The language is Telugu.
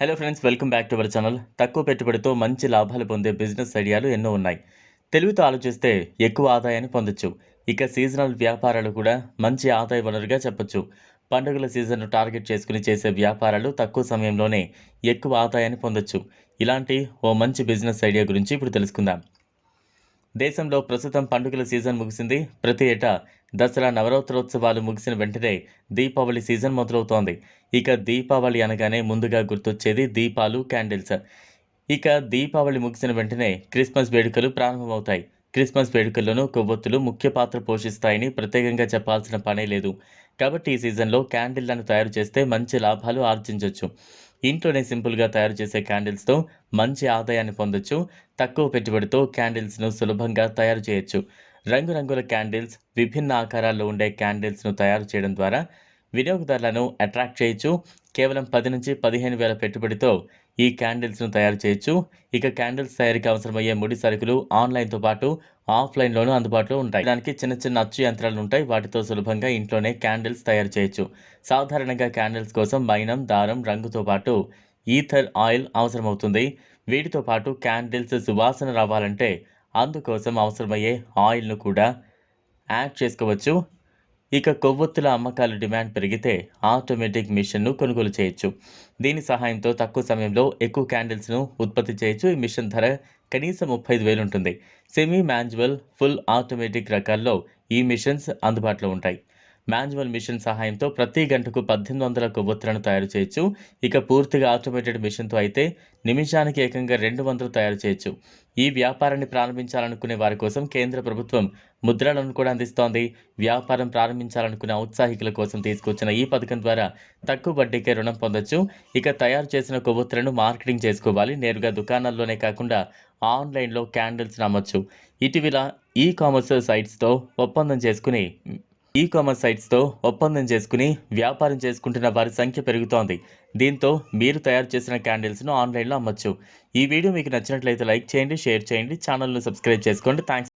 Hello friends welcome back to our channel తక్కువ పెట్టుబడితో మంచి లాభాలు పొందే బిజినెస్ ఐడియాలు ఎన్నో ఉన్నాయి. తెలివితో ఆలోచిస్తే ఎక్కువ ఆదాయాన్ని పొందొచ్చు. ఇక సీజనల్ వ్యాపారాలు కూడా మంచి ఆదాయ వనరుగా చెప్పొచ్చు. పండుగల సీజన్ను టార్గెట్ చేసుకుని చేసే వ్యాపారాలు తక్కువ సమయంలోనే ఎక్కువ ఆదాయాన్ని పొందొచ్చు. ఇలాంటి ఓ మంచి బిజినెస్ ఐడియా గురించి ఇప్పుడు తెలుసుకుందాం. దేశంలో ప్రస్తుతం పండుగల సీజన్ ముగిసింది. ప్రతి ఏటా దసరా నవరాత్రోత్సవాలు ముగిసిన వెంటనే దీపావళి సీజన్ మొదలవుతోంది. ఇక దీపావళి అనగానే ముందుగా గుర్తొచ్చేది దీపాలు క్యాండిల్స్. ఇక దీపావళి ముగిసిన వెంటనే క్రిస్మస్ వేడుకలు ప్రారంభమవుతాయి. క్రిస్మస్ వేడుకల్లోనూ కొవ్వొత్తులు ముఖ్య పాత్ర పోషిస్తాయని ప్రత్యేకంగా చెప్పాల్సిన పనే లేదు. కాబట్టి ఈ సీజన్లో క్యాండిల్లను తయారు చేస్తే మంచి లాభాలు ఆర్జించవచ్చు ఇంట్లోనే సింపుల్గా తయారు చేసే క్యాండిల్స్తో మంచి ఆదాయాన్ని పొందొచ్చు. తక్కువ పెట్టుబడితో క్యాండిల్స్ను సులభంగా తయారు చేయొచ్చు. రంగురంగుల క్యాండిల్స్ విభిన్న ఆకారాల్లో ఉండే క్యాండిల్స్ను తయారు చేయడం ద్వారా వినియోగదారులను అట్రాక్ట్ చేయొచ్చు. కేవలం పది నుంచి పదిహేను వేల పెట్టుబడితో ఈ క్యాండిల్స్ను తయారు చేయొచ్చు. ఇక క్యాండిల్స్ తయారీకి అవసరమయ్యే ముడి సరుకులు ఆన్లైన్తో పాటు ఆఫ్లైన్లోనూ అందుబాటులో ఉంటాయి. దానికి చిన్న చిన్న అచ్చు యంత్రాలు ఉంటాయి. వాటితో సులభంగా ఇంట్లోనే క్యాండిల్స్ తయారు చేయొచ్చు. సాధారణంగా క్యాండిల్స్ కోసం మైనం దారం రంగుతో పాటు ఈథర్ ఆయిల్ అవసరమవుతుంది. వీటితో పాటు క్యాండిల్స్ సువాసన రావాలంటే అందుకోసం అవసరమయ్యే ఆయిల్ను కూడా యాడ్ చేసుకోవచ్చు. ఇక కొవ్వొత్తుల అమ్మకాలు డిమాండ్ పెరిగితే ఆటోమేటిక్ మిషన్ను కొనుగోలు చేయొచ్చు. దీని సహాయంతో తక్కువ సమయంలో ఎక్కువ క్యాండిల్స్ను ఉత్పత్తి చేయొచ్చు. ఈ మిషన్ ధర కనీసం ముప్పై ఐదు వేలు ఉంటుంది. సెమీ మాన్యువల్ ఫుల్ ఆటోమేటిక్ రకాల్లో ఈ మిషన్స్ అందుబాటులో ఉంటాయి. మాన్యువల్ మిషన్ సహాయంతో ప్రతి గంటకు పద్దెనిమిది వందల కొవ్వొత్తులను తయారు చేయొచ్చు. ఇక పూర్తిగా ఆటోమేటెడ్ మిషన్తో అయితే నిమిషానికి ఏకంగా రెండు వందలు తయారు చేయొచ్చు. ఈ వ్యాపారాన్ని ప్రారంభించాలనుకునే వారి కోసం కేంద్ర ప్రభుత్వం ముద్రలను కూడా అందిస్తోంది. వ్యాపారం ప్రారంభించాలనుకునే ఔత్సాహికుల కోసం తీసుకొచ్చిన ఈ పథకం ద్వారా తక్కువ వడ్డీకే రుణం పొందొచ్చు. ఇక తయారు చేసిన కొవ్వొత్తులను మార్కెటింగ్ చేసుకోవాలి. నేరుగా దుకాణాల్లోనే కాకుండా ఆన్లైన్లో క్యాండిల్స్ నమ్మొచ్చు. ఇటీవల ఈ కామర్స్ సైట్స్తో ఒప్పందం చేసుకుని ఈ కామర్స్ సైట్స్తో ఒప్పందం చేసుకుని వ్యాపారం చేసుకుంటున్న వారి సంఖ్య పెరుగుతోంది. దీంతో మీరు తయారు చేసిన క్యాండిల్స్ను ఆన్లైన్లో అమ్మచ్చు. ఈ వీడియో మీకు నచ్చినట్లయితే లైక్ చేయండి షేర్ చేయండి ఛానల్ను సబ్స్క్రైబ్ చేసుకోండి. థ్యాంక్స్